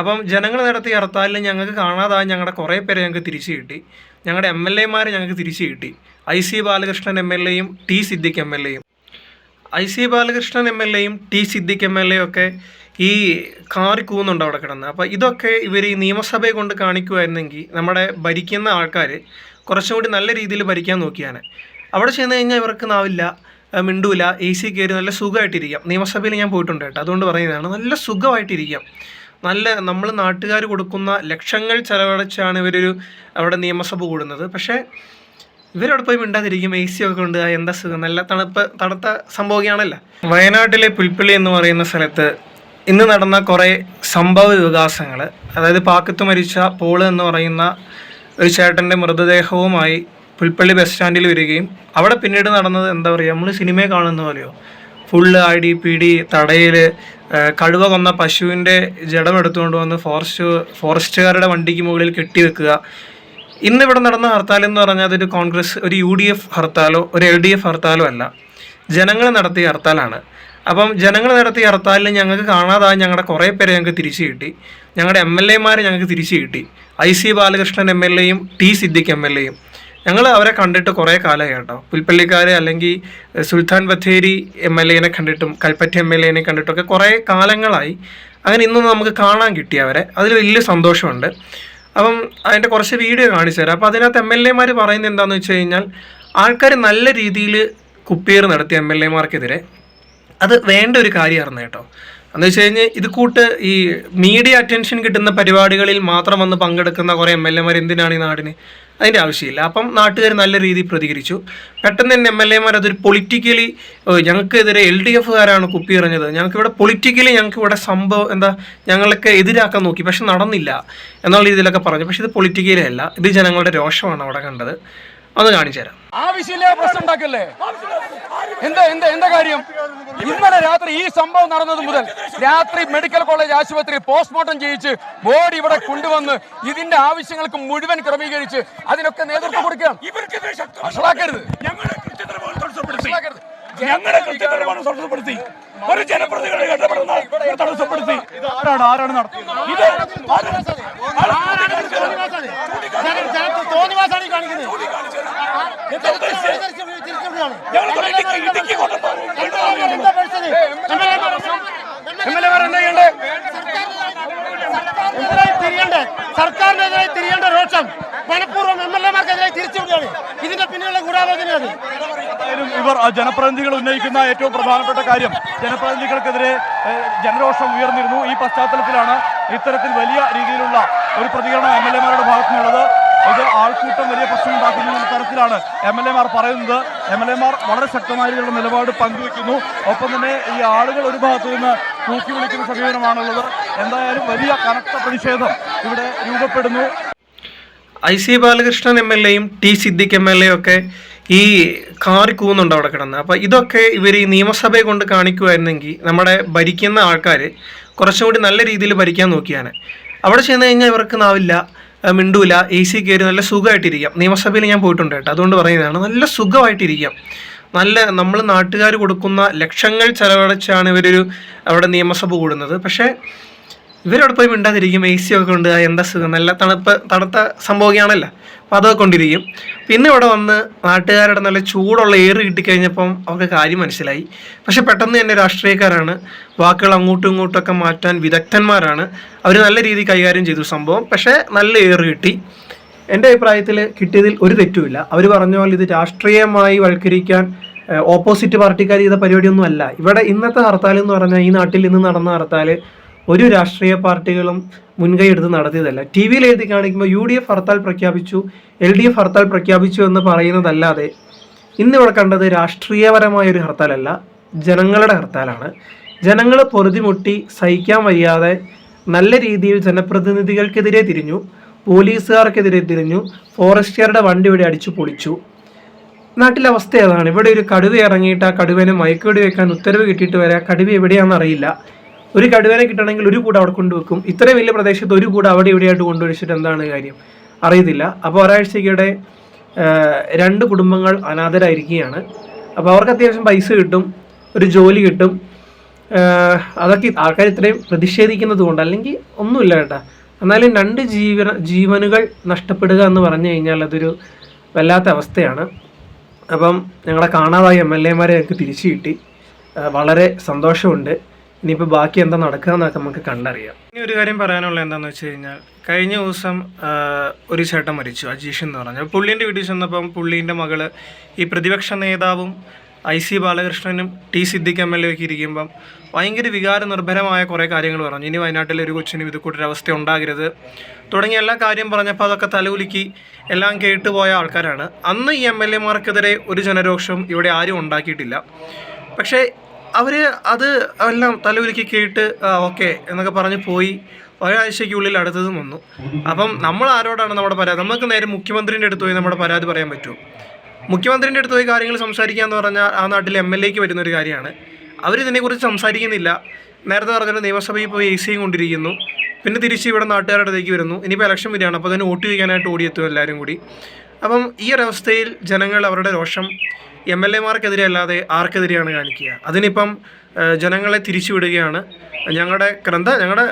അപ്പം ജനങ്ങൾ നടത്തിയ ഹർത്താലിൽ ഞങ്ങൾക്ക് കാണാതായ ഞങ്ങളുടെ കുറേ പേരെ ഞങ്ങൾക്ക് തിരിച്ചു കിട്ടി. ഞങ്ങളുടെ എം എൽ എമാരെ ഞങ്ങൾക്ക് തിരിച്ചു കിട്ടി. I C Balakrishnan M L എയും ടി സിദ്ദിഖ് എം എൽ എയും. I C Balakrishnan M L എയും T Siddique M L A ഒക്കെ ഈ കാറി കൂന്നുണ്ട് അവിടെ കിടന്ന്. അപ്പോൾ ഇതൊക്കെ ഇവർ ഈ നിയമസഭയെ കൊണ്ട് കാണിക്കുമായിരുന്നെങ്കിൽ നമ്മുടെ ഭരിക്കുന്ന ആൾക്കാർ കുറച്ചും കൂടി നല്ല രീതിയിൽ ഭരിക്കാൻ നോക്കിയാണ് അവിടെ ചെന്ന് കഴിഞ്ഞാൽ ഇവർക്ക് നാവില്ല മിണ്ടൂല എ സി കയറി നല്ല സുഖമായിട്ടിരിക്കാം നിയമസഭയിൽ ഞാൻ പോയിട്ടുണ്ട് കേട്ടോ. അതുകൊണ്ട് പറയുന്നതാണ് നല്ല സുഖമായിട്ടിരിക്കാം. നല്ല നമ്മൾ നാട്ടുകാർ കൊടുക്കുന്ന ലക്ഷങ്ങൾ ചെലവഴിച്ചാണ് ഇവരൊരു അവിടെ നിയമസഭ കൂടുന്നത്. പക്ഷേ ഇവരവിടെ പോയി മിണ്ടാതിരിക്കും എ സി ഒക്കെ ഉണ്ട് എന്താ സുഖം? നല്ല തണുപ്പ് തണുത്ത സംഭവമാണല്ലോ വയനാട്ടിലെ പുൽപ്പള്ളി എന്ന് പറയുന്ന സ്ഥലത്ത് ഇന്ന് നടന്ന കുറേ സംഭവ വികാസങ്ങൾ അതായത് പാക്കത്ത് മരിച്ച പോൾ എന്ന് പറയുന്ന ഒരു ചേട്ടന്റെ മൃതദേഹവുമായി പുൽപ്പള്ളി ബസ് സ്റ്റാൻഡിൽ വരികയും അവിടെ പിന്നീട് നടന്നത് എന്താ പറയുക നമ്മൾ സിനിമയെ കാണുന്ന പോലെയോ? ഫുള്ള് അടി പിടി തടയിൽ കടുവ കൊന്ന പശുവിന്റെ ജഡം എടുത്തുകൊണ്ട് വന്ന് ഫോറസ്റ്റ് ഫോറസ്റ്റുകാരുടെ വണ്ടിക്ക് മുകളിൽ കെട്ടി വെക്കുക. ഇന്നിവിടെ നടന്ന ഹർത്താൽ എന്ന് പറഞ്ഞാൽ അതൊരു കോൺഗ്രസ് ഒരു യു ഡി എഫ് ഹർത്താലോ ഒരു എൽ ഡി എഫ് ഹർത്താലോ അല്ല. ജനങ്ങൾ നടത്തിയ ഹർത്താലാണ്. അപ്പം ജനങ്ങൾ നടത്തിയ ഹർത്താലിൽ ഞങ്ങൾക്ക് കാണാതായി ഞങ്ങളുടെ കുറേ പേരെ ഞങ്ങൾക്ക് തിരിച്ചു കിട്ടി. ഞങ്ങളുടെ എം എൽ എമാരെ ഞങ്ങൾക്ക് തിരിച്ചു കിട്ടി. I C Balakrishnan M L എയും ടി സിദ്ദിഖ് എം എൽ എയും. ഞങ്ങൾ അവരെ കണ്ടിട്ട് കുറേ കാലമായി കേട്ടോ. പുൽപ്പള്ളിക്കാരെ അല്ലെങ്കിൽ സുൽത്താൻ ബത്തേരി എം എൽ എനെ കണ്ടിട്ടും കൽപ്പറ്റ എം എൽ എനെ കണ്ടിട്ടും ഒക്കെ കുറേ കാലങ്ങളായി. അങ്ങനെ ഇന്നും നമുക്ക് കാണാൻ കിട്ടി അവരെ. അതിൽ വലിയ സന്തോഷമുണ്ട്. അപ്പം അതിന്റെ കുറച്ച് വീഡിയോ കാണിച്ചു തരാം. അപ്പോൾ അതിനകത്ത് എം എൽ എമാർ പറയുന്നത് എന്താണെന്ന് വെച്ച് കഴിഞ്ഞാൽ ആൾക്കാർ നല്ല രീതിയിൽ കുപ്പിയേറ് നടത്തി എം എൽ എമാർക്കെതിരെ അത് വേണ്ട ഒരു കാര്യമായിരുന്നു കേട്ടോ. എന്ന് വെച്ച് കഴിഞ്ഞാൽ ഇത് കൂട്ട് ഈ മീഡിയ അറ്റൻഷൻ കിട്ടുന്ന പരിപാടികളിൽ മാത്രം വന്ന് പങ്കെടുക്കുന്ന കുറേ എം എൽ എമാർ എന്തിനാണ് ഈ നാടിന് അതിന്റെ ആവശ്യമില്ല. അപ്പം നാട്ടുകാർ നല്ല രീതിയിൽ പ്രതികരിച്ചു. പെട്ടെന്ന് തന്നെ എം എൽ എമാർ അതൊരു പൊളിറ്റിക്കലി ഞങ്ങൾക്കെതിരെ എൽ ഡി എഫുകാരാണ് കുപ്പി എറിഞ്ഞത് ഞങ്ങൾക്ക് ഇവിടെ പൊളിറ്റിക്കലി ഞങ്ങൾക്ക് ഇവിടെ സംഭവം എന്താ ഞങ്ങളൊക്കെ എതിരാക്കാൻ നോക്കി. പക്ഷെ നടന്നില്ല എന്നുള്ള രീതിയിലൊക്കെ പറഞ്ഞു. പക്ഷേ ഇത് പൊളിറ്റിക്കലി അല്ല. ഇത് ജനങ്ങളുടെ രോഷമാണ് അവിടെ കണ്ടത്. ഒന്ന് കാണിച്ചു തരാം. ആവശ്യമില്ല പ്രശ്നം ഉണ്ടാക്കല്ലേ? എന്താ എന്താ എന്താ കാര്യം? ഇന്നലെ രാത്രി ഈ സംഭവം നടന്നത് മുതൽ രാത്രി മെഡിക്കൽ കോളേജ് ആശുപത്രി പോസ്റ്റ്മോർട്ടം ചെയ്യിച്ച് ബോഡി ഇവിടെ കൊണ്ടുവന്ന് ഇതിന്റെ ആവശ്യങ്ങൾക്ക് മുഴുവൻ ക്രമീകരിച്ച് അതിനൊക്കെ നേതൃത്വം കൊടുക്കാം വഷളാക്കരുത്. ഞങ്ങളുടെ കൃത്യതരമാണ് തടസ്സപ്പെടുത്തി ഒരു ജനപ്രതികളെ ഇടപെടുന്ന തടസ്സപ്പെടുത്തി ആരാണ് ആരാണ് നടത്തുന്നത് ഇത്? തോന്നിവാസാണ് കാണിക്കുന്നത്. എതിരായി തിരിയണ്ടേ? സർക്കാരിനെതിരായി തിരിയേണ്ട രോഷം? മനഃപൂർവം എം എൽ എമാർക്കെതിരായി തിരിച്ചുവിടുകയാണ് ഇതിന്റെ പിന്നിലുള്ള ഗൂഢാലോചനയാണ് ഇവർ ജനപ്രതിനിധികൾ ഉന്നയിക്കുന്ന ഏറ്റവും പ്രധാനപ്പെട്ട കാര്യം ജനപ്രതിനിധികൾക്കെതിരെ ജനരോഷം ഉയർന്നിരുന്നു. ഈ പശ്ചാത്തലത്തിലാണ് ഇത്തരത്തിൽ വലിയ രീതിയിലുള്ള ഒരു പ്രതികരണം എം എൽ എമാരുടെ ഭാഗത്തുനിന്നുള്ളത്. ഇത് ആൾക്കൂട്ടം വലിയ പ്രശ്നമുണ്ടാക്കുന്ന എന്ന തരത്തിലാണ് എം എൽ എമാർ പറയുന്നത്. എം എൽ എമാർ വളരെ ശക്തമായ രീതിയിലുള്ള നിലപാട് പങ്കുവെക്കുന്നു. ഒപ്പം തന്നെ ഈ ആളുകൾ ഒരു ഭാഗത്തു നിന്ന് തൂക്കി വിളിക്കുന്ന സമീപനമാണുള്ളത്. എന്തായാലും വലിയ കനത്ത പ്രതിഷേധം ഇവിടെ രൂപപ്പെടുന്നു. I C Balakrishnan M L എയും T Siddique M L A ഒക്കെ ഈ കാറി കൂന്നുണ്ട് അവിടെ കിടന്ന്. അപ്പോൾ ഇതൊക്കെ ഇവർ ഈ നിയമസഭയെ കൊണ്ട് കാണിക്കുമായിരുന്നെങ്കിൽ നമ്മുടെ ഭരിക്കുന്ന ആൾക്കാർ കുറച്ചും കൂടി നല്ല രീതിയിൽ ഭരിക്കാൻ നോക്കിയാണ്. അവിടെ ചെന്ന് കഴിഞ്ഞാൽ ഇവർക്ക് നാവില്ല. മിണ്ടൂല എ സി കയറി നല്ല സുഖമായിട്ടിരിക്കാം. നിയമസഭയിൽ ഞാൻ പോയിട്ടുണ്ട് കേട്ടോ. അതുകൊണ്ട് പറയുന്നതാണ് നല്ല സുഖമായിട്ടിരിക്കാം. നല്ല നമ്മൾ നാട്ടുകാർ കൊടുക്കുന്ന ലക്ഷങ്ങൾ ചെലവഴിച്ചാണ് ഇവരൊരു അവിടെ നിയമസഭ കൂടുന്നത്. പക്ഷേ ഇവരവിടെ പോയി മിണ്ടാതിരിക്കും എ സി ഒക്കെ കൊണ്ട് എന്താ സുഖം? നല്ല തണുപ്പ് തണുത്ത സംഭവമാണല്ലോ അപ്പോൾ അതൊക്കെ കൊണ്ടിരിക്കും. പിന്നെ ഇവിടെ വന്ന് നാട്ടുകാരുടെ നല്ല ചൂടുള്ള എയർ കിട്ടിക്കഴിഞ്ഞപ്പം അവർക്ക് കാര്യം മനസ്സിലായി. പക്ഷെ പെട്ടെന്ന് തന്നെ രാഷ്ട്രീയക്കാരാണ്. വാക്കുകൾ അങ്ങോട്ടും ഇങ്ങോട്ടും ഒക്കെ മാറ്റാൻ വിദഗ്ധന്മാരാണ്. അവർ നല്ല രീതിയിൽ കൈകാര്യം ചെയ്തു സംഭവം. പക്ഷേ നല്ല എയർ കിട്ടി. എന്റെ അഭിപ്രായത്തിൽ കിട്ടിയതിൽ ഒരു തെറ്റുമില്ല. അവർ പറഞ്ഞ പോലെ ഇത് രാഷ്ട്രീയമായി വൽക്കരിക്കാൻ ഓപ്പോസിറ്റ് പാർട്ടിക്കാർ ചെയ്ത പരിപാടിയൊന്നും അല്ല. ഇവിടെ ഇന്നത്തെ ഹർത്താൽ എന്ന് പറഞ്ഞാൽ ഈ നാട്ടിൽ ഇന്ന് നടന്ന ഹർത്താൽ ഒരു രാഷ്ട്രീയ പാർട്ടികളും മുൻകൈ എടുത്ത് നടത്തിയതല്ല. ടി വിയിൽ എഴുതി കാണിക്കുമ്പോൾ യു ഡി എഫ് ഹർത്താൽ പ്രഖ്യാപിച്ചു എൽ ഡി എഫ് ഹർത്താൽ പ്രഖ്യാപിച്ചു എന്ന് പറയുന്നതല്ലാതെ ഇന്നിവിടെ കണ്ടത് രാഷ്ട്രീയപരമായ ഒരു ഹർത്താലല്ല ജനങ്ങളുടെ ഹർത്താലാണ്. ജനങ്ങൾ പൊറുതിമുട്ടി സഹിക്കാൻ വയ്യാതെ നല്ല രീതിയിൽ ജനപ്രതിനിധികൾക്കെതിരെ തിരിഞ്ഞു പോലീസുകാർക്കെതിരെ തിരിഞ്ഞു ഫോറസ്റ്റുകാരുടെ വണ്ടി ഇവിടെ അടിച്ചു പൊളിച്ചു. നാട്ടിലെ അവസ്ഥ ഏതാണ്? ഇവിടെ ഒരു കടുവ ഇറങ്ങിയിട്ട് ആ കടുവനെ മയക്കുവെടി വെക്കാൻ ഉത്തരവ് കിട്ടിയിട്ട് വരെ കടുവ എവിടെയാണെന്ന് അറിയില്ല. ഒരു കടുവേനെ കിട്ടണമെങ്കിൽ ഒരു കൂടെ അവിടെ കൊണ്ടുവെക്കും ഇത്രയും വലിയ പ്രദേശത്ത് ഒരു കൂടെ അവിടെ ഇവിടെയായിട്ട് കൊണ്ടുവച്ചിട്ട് എന്താണ് കാര്യം? അറിയത്തില്ല. അപ്പോൾ ഒരാഴ്ചയ്ക്കിടെ രണ്ട് കുടുംബങ്ങൾ അനാഥരായിരിക്കുകയാണ്. അപ്പോൾ അവർക്ക് അത്യാവശ്യം പൈസ കിട്ടും ഒരു ജോലി കിട്ടും. അതൊക്കെ ആൾക്കാർ ഇത്രയും പ്രതിഷേധിക്കുന്നത് കൊണ്ട് അല്ലെങ്കിൽ ഒന്നുമില്ല കേട്ടാ. എന്നാലും രണ്ട് ജീവന ജീവനുകൾ നഷ്ടപ്പെടുക എന്ന് പറഞ്ഞു കഴിഞ്ഞാൽ അതൊരു വല്ലാത്ത അവസ്ഥയാണ്. അപ്പം ഞങ്ങളെ കാണാതായ എം എൽ എമാരെ ഞങ്ങൾക്ക് തിരിച്ചു കിട്ടി. വളരെ സന്തോഷമുണ്ട്. ഇനിയിപ്പോൾ ബാക്കി എന്താ നടക്കുക എന്നൊക്കെ നമുക്ക് കണ്ടറിയാം. ഇനി ഒരു കാര്യം പറയാനുള്ളത് എന്താണെന്ന് വെച്ച് കഴിഞ്ഞാൽ കഴിഞ്ഞ ദിവസം ഒരു ചേട്ടൻ മരിച്ചു അജീഷ് എന്ന് പറഞ്ഞാൽ പുള്ളീന്റെ വീട്ടിൽ ചെന്നപ്പം പുള്ളീന്റെ മകൾ ഈ പ്രതിപക്ഷ നേതാവും I C ബാലകൃഷ്ണനും T Siddique M L A ഒക്കെ ഇരിക്കുമ്പം ഭയങ്കര വികാര നിർഭരമായ കുറേ കാര്യങ്ങൾ പറഞ്ഞു. ഇനി വയനാട്ടിലെ ഒരു കൊച്ചിനും ഇത് കൂട്ടൊരവസ്ഥ ഉണ്ടാകരുത്. തുടങ്ങിയ എല്ലാ കാര്യം പറഞ്ഞപ്പോൾ അതൊക്കെ തലകുലുക്കി എല്ലാം കേട്ടുപോയ ആൾക്കാരാണ്. അന്ന് ഈ എം എൽ എമാർക്കെതിരെ ഒരു ജനരോഷം ഇവിടെ ആരും ഉണ്ടാക്കിയിട്ടില്ല. പക്ഷേ അവർ അത് എല്ലാം തലകുലുക്കി കേട്ട് ഓക്കെ എന്നൊക്കെ പറഞ്ഞ് പോയി. ഒരാഴ്ചയ്ക്കുള്ളിൽ അടുത്തതും വന്നു. അപ്പം നമ്മൾ ആരോടാണ് നമ്മുടെ പരാതി നമുക്ക് നേരെ മുഖ്യമന്ത്രിന്റെ അടുത്ത് പോയി നമ്മുടെ പരാതി പറയാൻ പറ്റുമോ? മുഖ്യമന്ത്രിന്റെ അടുത്ത് പോയി കാര്യങ്ങൾ സംസാരിക്കുക എന്ന് പറഞ്ഞാൽ ആ നാട്ടിൽ എം എൽ എക്ക് വരുന്ന ഒരു കാര്യമാണ്. അവരിതിനെക്കുറിച്ച് സംസാരിക്കുന്നില്ല. നേരത്തെ പറഞ്ഞൊരു നിയമസഭയിൽ പോയി എ സിയും കൊണ്ടിരിക്കുന്നു. പിന്നെ തിരിച്ച് ഇവിടെ നാട്ടുകാരുടെ അടുത്തേക്ക് വരുന്നു. ഇനിയിപ്പോൾ ഇലക്ഷൻ വരികയാണ്. അപ്പോൾ അതിന് വോട്ട് ചെയ്യാനായിട്ട് ഓടിയെത്തും എല്ലാവരും കൂടി. അപ്പം ഈ ഒരവസ്ഥയിൽ ജനങ്ങൾ അവരുടെ രോഷം എം എൽ എമാർക്കെതിരെ അല്ലാതെ ആർക്കെതിരെയാണ് കാണിക്കുക. അതിനിപ്പം ജനങ്ങളെ തിരിച്ചുവിടുകയാണ്. ഞങ്ങളുടെ ഗ്രന്ഥ ഞങ്ങളുടെ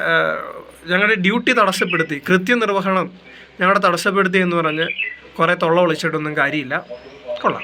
ഞങ്ങളുടെ ഡ്യൂട്ടി തടസ്സപ്പെടുത്തി കൃത്യനിർവഹണം ഞങ്ങളുടെ തടസ്സപ്പെടുത്തി എന്ന് പറഞ്ഞ് കുറേ തൊള്ള വിളിച്ചിട്ടൊന്നും കാര്യമില്ല. കൊള്ളാം.